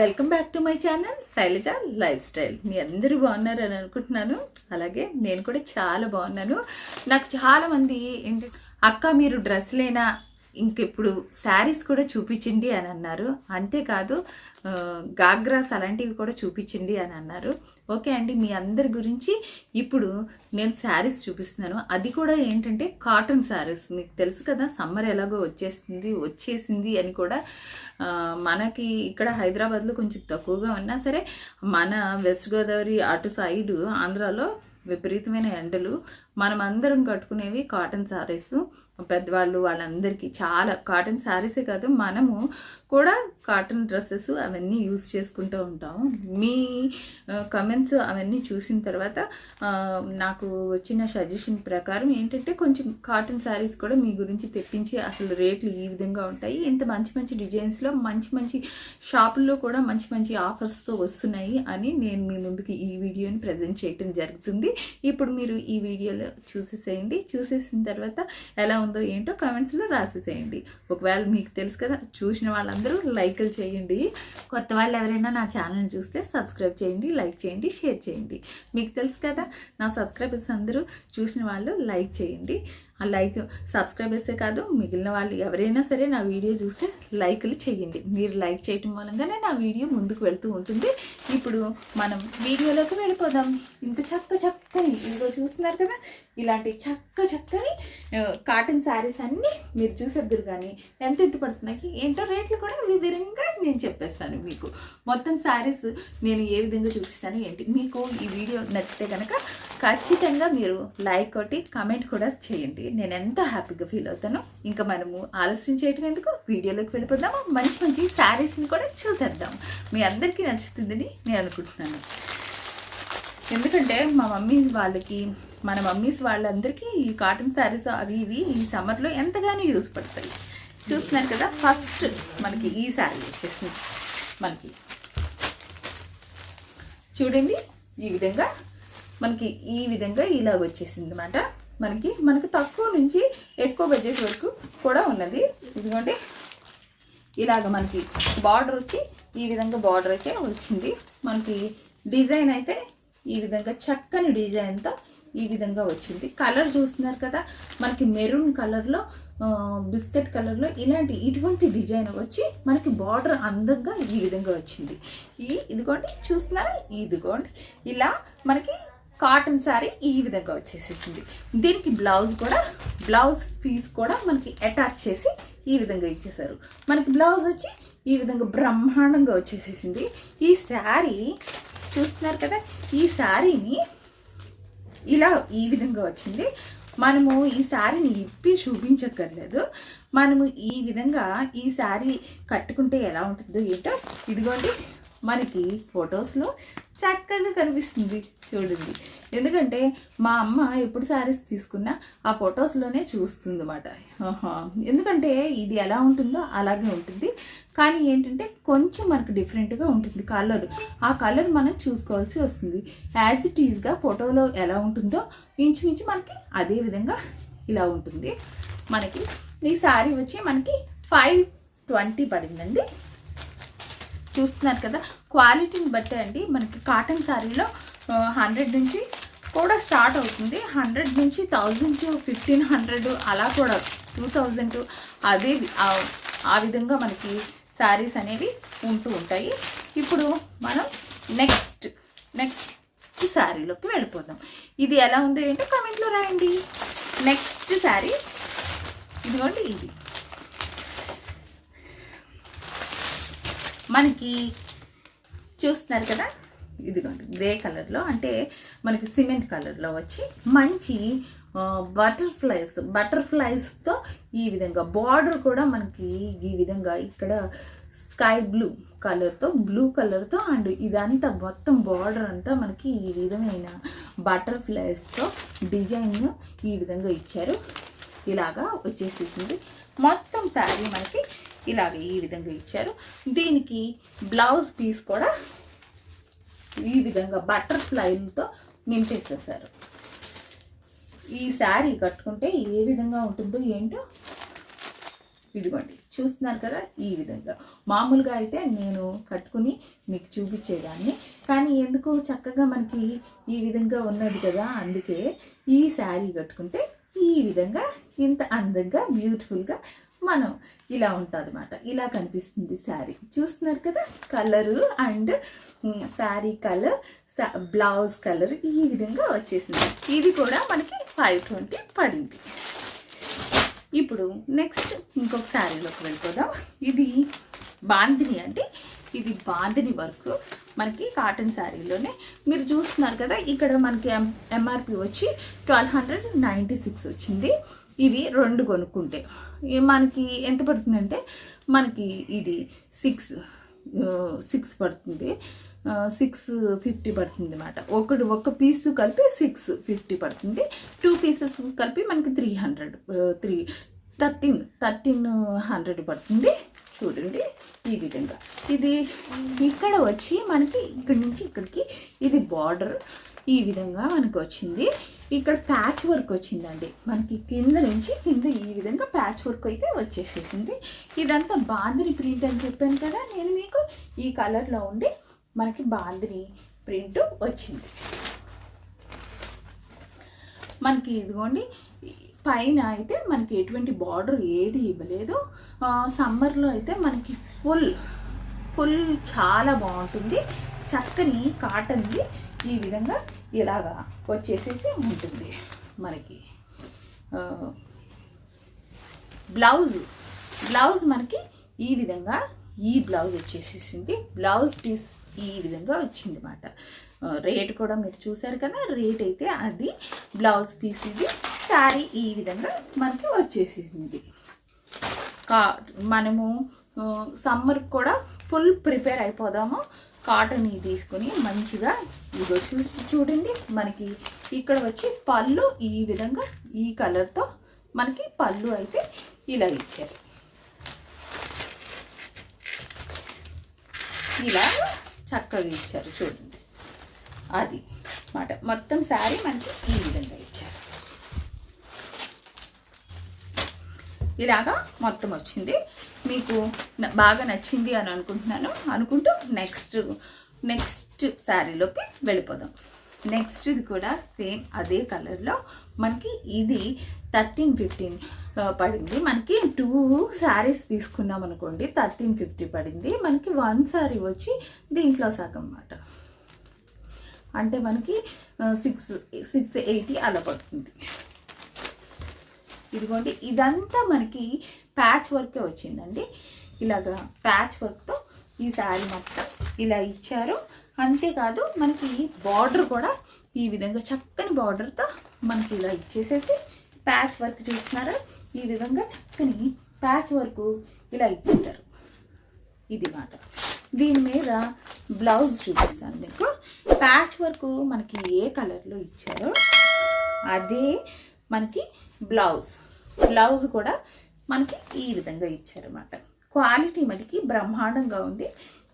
Welcome back to my channel Sailaja lifestyle మీ అందరూ బాగున్నారని అనుకుంటున్నాను. అలాగే నేను కూడా చాలా బాగున్నాను. నాకు చాలామంది ఏంటి అక్క మీరు డ్రెస్లేనా ఇంకెప్పుడు శారీస్ కూడా చూపించండి అని అన్నారు. అంతేకాదు గాగ్రాస్ అలాంటివి కూడా చూపించండి అని అన్నారు. ఓకే అండి మీ అందరి గురించి ఇప్పుడు నేను శారీస్ చూపిస్తున్నాను. అది కూడా ఏంటంటే కాటన్ శారీస్. మీకు తెలుసు కదా సమ్మర్ ఎలాగో వచ్చేస్తుంది వచ్చేసింది అని కూడా మనకి ఇక్కడ హైదరాబాద్లో కొంచెం తక్కువగా ఉన్నా సరే మన వెస్ట్ గోదావరి అటు సైడు ఆంధ్రాలో విపరీతమైన ఎండలు మనం అందరం కట్టుకునేవి కాటన్ శారీస్ పెద్దవాళ్ళు వాళ్ళందరికీ చాలా కాటన్ శారీసే కాదు మనము కూడా కాటన్ డ్రెస్సెస్ అవన్నీ యూస్ చేసుకుంటూ ఉంటాము మీ కమెంట్స్ అవన్నీ చూసిన తర్వాత నాకు వచ్చిన సజెషన్ ప్రకారం ఏంటంటే కొంచెం కాటన్ శారీస్ కూడా మీ గురించి తెప్పించి అసలు రేట్లు ఈ విధంగా ఉంటాయి. ఇంత మంచి మంచి డిజైన్స్లో మంచి మంచి షాపుల్లో కూడా మంచి మంచి ఆఫర్స్తో వస్తున్నాయి అని నేను మీ ముందుకి ఈ వీడియోని ప్రజెంట్ చేయటం జరుగుతుంది. ఇప్పుడు మీరు ఈ వీడియోలో చూసేసేయండి. చూసేసిన తర్వాత ఎలా ఉందో ఏంటో కామెంట్స్లో రాసేసేయండి. ఒకవేళ మీకు తెలుసు కదా చూసిన వాళ్ళందరూ లైక్లు చేయండి. కొత్త వాళ్ళు ఎవరైనా నా ఛానల్ చూస్తే సబ్స్క్రైబ్ చేయండి లైక్ చేయండి షేర్ చేయండి. మీకు తెలుసు కదా నా సబ్స్క్రైబర్స్ అందరూ చూసిన వాళ్ళు లైక్ చేయండి. ఆ లైక్ సబ్స్క్రైబర్సే కాదు మిగిలిన వాళ్ళు ఎవరైనా సరే నా వీడియో చూస్తే లైక్లు చేయండి. మీరు లైక్ చేయటం మూలంగానే నా వీడియో ముందుకు వెళ్తూ ఉంటుంది. ఇప్పుడు మనం వీడియోలోకి వెళ్ళిపోదాం. ఇంత చక్క చక్కని ఇదిగో చూస్తున్నారు కదా? ఇలాంటి చక్క చక్కని కాటన్ శారీస్ అన్నీ మీరు చూసేద్దరు కానీ ఎంత ఎంత పడుతున్నాయి ఏంటో రేట్లు కూడా విధంగా నేను చెప్పేస్తాను మీకు. మొత్తం శారీస్ నేను ఏ విధంగా చూపిస్తాను ఏంటి? మీకు ఈ వీడియో నచ్చితే కనుక ఖచ్చితంగా మీరు లైక్ ఒకటి కమెంట్ కూడా చేయండి. నేను ఎంత హ్యాపీగా ఫీల్ అవుతాను ఇంకా మనము ఆలస్యం చేయటం ఎందుకు? వీడియోలోకి వెళ్ళిపోదాము? మంచి మంచి శారీస్ని కూడా చూసేద్దాం. మీ అందరికీ నచ్చుతుందని నేను అనుకుంటున్నాను. ఎందుకంటే మా మమ్మీ వాళ్ళకి మన మమ్మీస్ వాళ్ళందరికీ ఈ కాటన్ శారీస్ అవి ఇవి ఈ సమ్మర్లో ఎంతగానో యూస్ పడతాయి. చూస్తున్నారు కదా ఫస్ట్ మనకి ఈ శారీ వచ్చేసింది. మనకి చూడండి ఈ విధంగా మనకి ఈ విధంగా ఇలాగ వచ్చేసింది అనమాట మనకి మనకి తక్కువ నుంచి ఎక్కువ బడ్జెట్ వరకు కూడా ఉన్నది. ఇదిగోండి ఇలాగ మనకి బార్డర్ వచ్చి ఈ విధంగా బార్డర్ అయితే వచ్చింది. మనకి డిజైన్ అయితే ఈ విధంగా చక్కని డిజైన్తో ఈ విధంగా వచ్చింది. కలర్ చూస్తున్నారు కదా మనకి మెరూన్ కలర్లో బిస్కెట్ కలర్లో ఇలాంటి ఇటువంటి డిజైన్ వచ్చి మనకి బార్డర్ అందంగా ఈ విధంగా వచ్చింది. ఈ ఇదిగోండి చూస్తున్నారా? ఇదిగోండి. ఇలా మనకి కాటన్ శారీ ఈ విధంగా వచ్చేసేసింది దీనికి బ్లౌజ్ కూడా బ్లౌజ్ పీస్ కూడా మనకి అటాచ్ చేసి ఈ విధంగా ఇచ్చేసారు మనకి బ్లౌజ్ వచ్చి ఈ విధంగా బ్రహ్మాండంగా వచ్చేసేసింది. ఈ శారీ చూస్తున్నారు కదా ఈ శారీని ఇలా ఈ విధంగా వచ్చింది. మనము ఈ శారీని ఇప్పి చూపించక్కర్లేదు. మనము ఈ విధంగా ఈ శారీ కట్టుకుంటే ఎలా ఉంటుందో ఏంటో ఇదిగోండి. మనకి ఫొటోస్లో చక్కగా కనిపిస్తుంది చూడండి. ఎందుకంటే మా అమ్మ ఎప్పుడు శారీస్ తీసుకున్నా ఆ ఫొటోస్లోనే చూస్తుంది అన్నమాట ఎందుకంటే ఇది ఎలా ఉంటుందో అలాగే ఉంటుంది. కానీ ఏంటంటే కొంచెం మనకు డిఫరెంట్గా ఉంటుంది కలర్. ఆ కలర్ మనం చూసుకోవాల్సి వస్తుంది. యాజ్ ఇట్ ఈజ్గా ఫోటోలో ఎలా ఉంటుందో ఇంచుమించు మనకి అదే విధంగా ఇలా ఉంటుంది. మనకి ఈ శారీ వచ్చి మనకి ఫైవ్ ట్వంటీ పడిందండి. చూస్తున్నారు కదా క్వాలిటీని బట్టే అండి మనకి కాటన్ శారీలో హండ్రెడ్ నుంచి కూడా స్టార్ట్ అవుతుంది. హండ్రెడ్ నుంచి థౌజండ్ టు ఫిఫ్టీన్ హండ్రెడ్ అలా కూడా టూ థౌజండ్ అదే ఆ- విధంగా మనకి శారీస్ అనేవి ఉంటూ ఉంటాయి. ఇప్పుడు మనం నెక్స్ట్ నెక్స్ట్ శారీలోకి వెళ్ళిపోదాం. ఇది ఎలా ఉందో ఏంటో కామెంట్లో రాయండి. నెక్స్ట్ శారీ ఇదిగోండి ఇది. మనకి చూస్తున్నారు కదా? ఇదిగోండి గ్రే కలర్లో అంటే మనకి సిమెంట్ కలర్లో వచ్చి మంచి బటర్ఫ్లైస్ బటర్ఫ్లైస్తో ఈ విధంగా బార్డర్ కూడా మనకి ఈ విధంగా ఇక్కడ స్కై బ్లూ కలర్తో బ్లూ కలర్తో అండ్ ఇదంతా మొత్తం బార్డర్ అంతా మనకి ఈ విధమైన బటర్ఫ్లైస్తో డిజైన్ ఈ విధంగా ఇచ్చారు. ఇలాగా వచ్చేసేసింది. మొత్తం శారీ మనకి ఇలాగ ఈ విధంగా ఇచ్చారు. దీనికి బ్లౌజ్ పీస్ కూడా ఈ విధంగా బటర్ఫ్లైలతో నింపేసేసారు. ఈ శారీ కట్టుకుంటే ఏ విధంగా ఉంటుందో ఏంటో ఇదిగోండి చూస్తున్నారు కదా ఈ విధంగా. మామూలుగా అయితే నేను కట్టుకుని మీకు చూపించేదాన్ని కానీ ఎందుకు చక్కగా మనకి ఈ విధంగా ఉన్నది కదా అందుకే ఈ శారీ కట్టుకుంటే ఈ విధంగా ఇంత అందంగా బ్యూటిఫుల్గా మనం ఇలా ఉంటుంది అనమాట ఇలా కనిపిస్తుంది శారీ. చూస్తున్నారు కదా? Colour and sari colour blouse colour ఈ విధంగా వచ్చేసింది. ఇది కూడా మనకి ఫైవ్ ట్వంటీ పడింది. ఇప్పుడు నెక్స్ట్ ఇంకొక శారీలోకి వెళ్ళిపోదాం. ఇది బాందిని అంటే ఇది బాందిని వర్క్ మనకి కాటన్ శారీలోనే. మీరు చూస్తున్నారు కదా ఇక్కడ మనకి ఎం ఎంఆర్పి వచ్చి ట్వెల్వ్ హండ్రెడ్ నైంటీ సిక్స్ వచ్చింది. ఇవి రెండు కొనుక్కుంటే. మనకి ఎంత పడుతుందంటే మనకి ఇది సిక్స్ సిక్స్ పడుతుంది. సిక్స్ ఫిఫ్టీ పడుతుంది అనమాట ఒకటి ఒక పీస్ కలిపి సిక్స్ ఫిఫ్టీ పడుతుంది. టూ పీసెస్ కలిపి మనకి three hundred three thirteen thirteen hundred పడుతుంది. చూడండి ఈ విధంగా. ఇది ఇక్కడ వచ్చి మనకి ఇక్కడి నుంచి ఇక్కడికి ఇది బార్డర్. ఈ విధంగా మనకు వచ్చింది. ఇక్కడ ప్యాచ్ వర్క్ వచ్చిందండి. మనకి కింద నుంచి కింద ఈ విధంగా ప్యాచ్ వర్క్ అయితే వచ్చేసేసింది. ఇదంతా బాందిని ప్రింట్ అని చెప్పాను కదా నేను మీకు ఈ కలర్లో ఉండి మనకి బాందిని ప్రింట్ వచ్చింది. మనకి ఇదిగోండి పైన అయితే మనకి ఎటువంటి బార్డర్ ఏది ఇవ్వలేదు. సమ్మర్లో అయితే మనకి ఫుల్ ఫుల్ చాలా బాగుంటుంది. చక్కని కాటన్ది ఈ విధంగా ఇలాగా వచ్చేసేసి ఉంటుంది మనకి. బ్లౌజ్ బ్లౌజ్ మనకి ఈ విధంగా ఈ బ్లౌజ్ వచ్చేసేసింది. బ్లౌజ్ పీస్ ఈ విధంగా వచ్చింది అనమాట రేట్ కూడా మీరు చూసారు కదా రేట్ అయితే అది బ్లౌజ్ పీస్ ఇది శారీ ఈ విధంగా మనకి వచ్చేసేసింది. కా మనము సమ్మర్ కూడా ఫుల్ ప్రిపేర్ అయిపోదాము. కాటన్ తీసుకుని మంచిగా ఇదో చూసి చూడండి. మనకి ఇక్కడ వచ్చి పళ్ళు ఈ విధంగా ఈ కలర్తో మనకి పళ్ళు అయితే ఇలా ఇచ్చారు. ఇలా చక్కగా ఇచ్చారు చూడండి. అది మాట. మొత్తం శారీ మనకి ఈ విధంగా ఇచ్చారు ఇలాగా మొత్తం వచ్చింది. మీకు బాగా నచ్చింది అని అనుకుంటున్నాను. అనుకుంటూ నెక్స్ట్ నెక్స్ట్ శారీలోకి వెళ్ళిపోదాం. నెక్స్ట్ ఇది కూడా సేమ్ అదే కలర్లో. మనకి ఇది థర్టీన్ ఫిఫ్టీన్ పడింది. మనకి టూ శారీస్ తీసుకున్నాం అనుకోండి థర్టీన్ ఫిఫ్టీ పడింది. మనకి వన్ శారీ వచ్చి దీంట్లో సగం అన్నమాట. అంటే మనకి సిక్స్ సిక్స్ ఎయిటీ అలా పడుతుంది. ఇదిగోండి ఇదంతా మనకి ప్యాచ్ వర్కే వచ్చిందండి. ఇలాగా ప్యాచ్ వర్క్తో ఈ శారీ మొత్తం ఇలా ఇచ్చారు. అంతేకాదు మనకి బార్డర్ కూడా ఈ విధంగా చక్కని బార్డర్తో మనకి ఇలా ఇచ్చేసేసి ప్యాచ్ వర్క్ చూస్తున్నారా. ఈ విధంగా చక్కని ప్యాచ్ వర్క్ ఇలా ఇచ్చేసారు ఇది మాట. దీని మీద బ్లౌజ్ చూపిస్తాను మీకు. ప్యాచ్ వర్క్ మనకి ఏ కలర్లో ఇచ్చారో అదే మనకి బ్లౌజ్. బ్లౌజ్ కూడా మనకి ఈ విధంగా ఇచ్చారన్నమాట. క్వాలిటీ మనకి బ్రహ్మాండంగా ఉంది.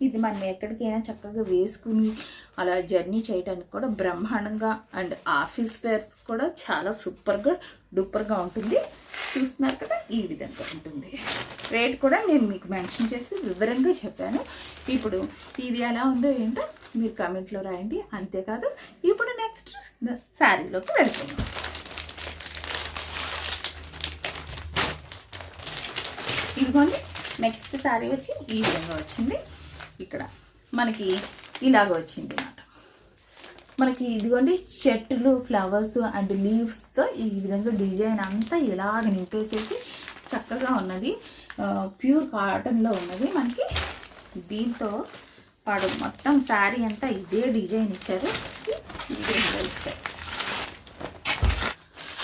ఇది మనం ఎక్కడికైనా చక్కగా వేసుకుని అలా జర్నీ చేయడానికి కూడా బ్రహ్మాండంగా అండ్ ఆఫీస్ వేర్స్ కూడా చాలా సూపర్గా డూపర్గా ఉంటుంది. చూస్తున్నారు కదా ఈ విధంగా ఉంటుంది. రేట్ కూడా నేను మీకు మెన్షన్ చేసి వివరంగా చెప్పాను. ఇప్పుడు ఇది ఎలా ఉందో ఏంటో మీరు కమెంట్లో రాయండి. అంతేకాదు ఇప్పుడు నెక్స్ట్ శారీలోకి వెళ్తున్నాం. ఇదిగోండి నెక్స్ట్ శారీ వచ్చి ఈ విధంగా వచ్చింది. ఇక్కడ మనకి ఇలాగ వచ్చింది అన్నమాట. మనకి ఇదిగోండి చెట్టులు ఫ్లవర్స్ అండ్ లీవ్స్తో ఈ విధంగా డిజైన్ అంతా ఇలాగ నింపేసేసి చక్కగా ఉన్నది. ప్యూర్ కాటన్లో ఉన్నది. మనకి దీంతో పాడు మొత్తం శారీ అంతా ఇదే డిజైన్ ఇచ్చారు. ఈ విధంగా ఇచ్చారు.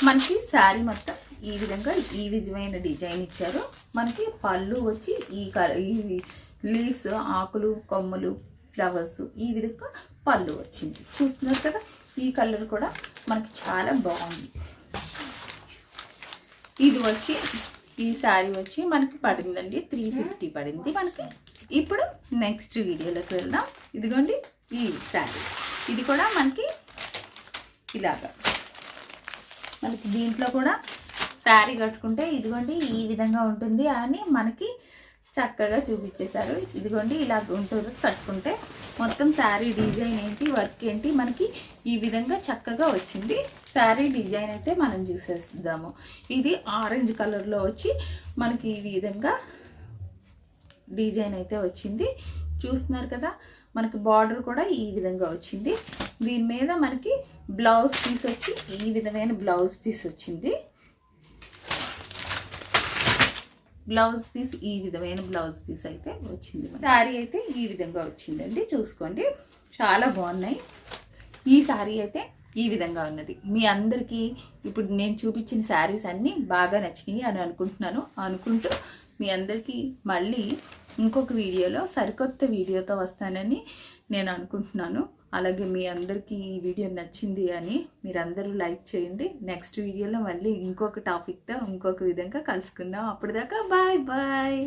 మనకి శారీ మొత్తం ఈ విధంగా ఈ విధమైన డిజైన్ ఇచ్చారు. మనకి పళ్ళు వచ్చి ఈ కలర్ ఈ లీవ్స్ ఆకులు కొమ్మలు ఫ్లవర్స్ ఈ విధంగా పళ్ళు వచ్చింది. చూస్తున్నారు కదా ఈ కలర్ కూడా మనకి చాలా బాగుంది. ఇది వచ్చి ఈ శారీ వచ్చి మనకి పడిందండి. త్రీ ఫిఫ్టీ పడింది మనకి. ఇప్పుడు నెక్స్ట్ వీడియోలోకి వెళ్దాం. ఇదిగోండి ఈ శారీ. ఇది కూడా మనకి ఇలాగా. మనకి దీంట్లో కూడా శారీ కట్టుకుంటే ఇదిగోండి ఈ విధంగా ఉంటుంది అని మనకి చక్కగా చూపించేశారు. ఇదిగోండి ఇలా గుంటూరు కట్టుకుంటే మొత్తం శారీ డిజైన్ ఏంటి వర్క్ ఏంటి మనకి ఈ విధంగా చక్కగా వచ్చింది. శారీ డిజైన్ అయితే మనం చూసేద్దాము. ఇది ఆరెంజ్ కలర్లో వచ్చి మనకి ఈ విధంగా డిజైన్ అయితే వచ్చింది. చూస్తున్నారు కదా మనకి బార్డర్ కూడా ఈ విధంగా వచ్చింది. దీని మీద మనకి బ్లౌజ్ పీస్ వచ్చి ఈ విధమైన బ్లౌజ్ పీస్ వచ్చింది. బ్లౌజ్ పీస్ ఈ విధమైన బ్లౌజ్ పీస్ అయితే వచ్చింది శారీ అయితే ఈ విధంగా వచ్చిందండి చూసుకోండి. చాలా బాగున్నాయి. ఈ శారీ అయితే ఈ విధంగా ఉన్నది. మీ అందరికీ ఇప్పుడు నేను చూపించిన శారీస్ అన్నీ బాగా నచ్చినాయి అని అనుకుంటున్నాను. అనుకుంటూ మీ అందరికీ మళ్ళీ ఇంకొక వీడియోలో సరికొత్త వీడియోతో వస్తానని నేను అనుకుంటున్నాను. అలాగే మీ అందరికీ ఈ వీడియో నచ్చింది అని మీరందరూ లైక్ చేయండి. నెక్స్ట్ వీడియోలో మళ్ళీ ఇంకొక టాపిక్తో ఇంకొక విధంగా కలుసుకుందాం. అప్పటిదాకా బాయ్ బాయ్.